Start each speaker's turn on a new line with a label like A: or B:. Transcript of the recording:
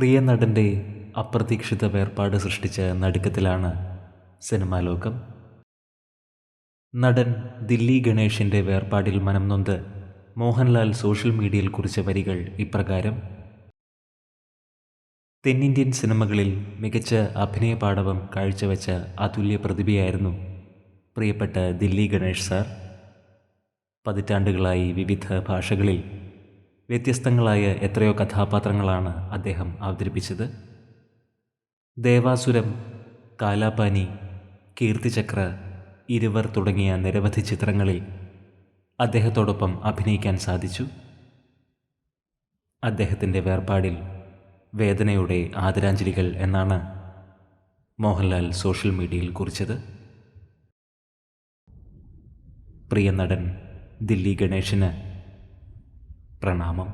A: പ്രിയ നടന്റെ അപ്രതീക്ഷിത വേർപാട് സൃഷ്ടിച്ച നടുക്കത്തിലാണ് സിനിമാ ലോകം. നടൻ ദില്ലി ഗണേഷിന്റെ വേർപാടിൽ മനം നൊന്ത് മോഹൻലാൽ സോഷ്യൽ മീഡിയയിൽ കുറിച്ച വരികൾ ഇപ്രകാരം. തെന്നിന്ത്യൻ സിനിമകളിൽ മികച്ച അഭിനയ പാടവം കാഴ്ചവെച്ച അതുല്യ പ്രതിഭയായിരുന്നു പ്രിയപ്പെട്ട ദില്ലി ഗണേഷ് സാർ. പതിറ്റാണ്ടുകളായി വിവിധ ഭാഷകളിൽ വ്യത്യസ്തങ്ങളായ എത്രയോ കഥാപാത്രങ്ങളാണ് അദ്ദേഹം അവതരിപ്പിച്ചത്. ദേവാസുരം കാലാപാനി കീർത്തിചക്ര ഇരുവർ തുടങ്ങിയ നിരവധി ചിത്രങ്ങളിൽ അദ്ദേഹത്തോടൊപ്പം അഭിനയിക്കാൻ സാധിച്ചു. അദ്ദേഹത്തിന്റെ വേർപാടിൽ വേദനയുടെ ആദരാഞ്ജലികൾ എന്നാണ് മോഹൻലാൽ സോഷ്യൽ മീഡിയയിൽ കുറിച്ചത്. പ്രിയ നടൻ ദില്ലി ഗണേഷിന് പ്രണാമം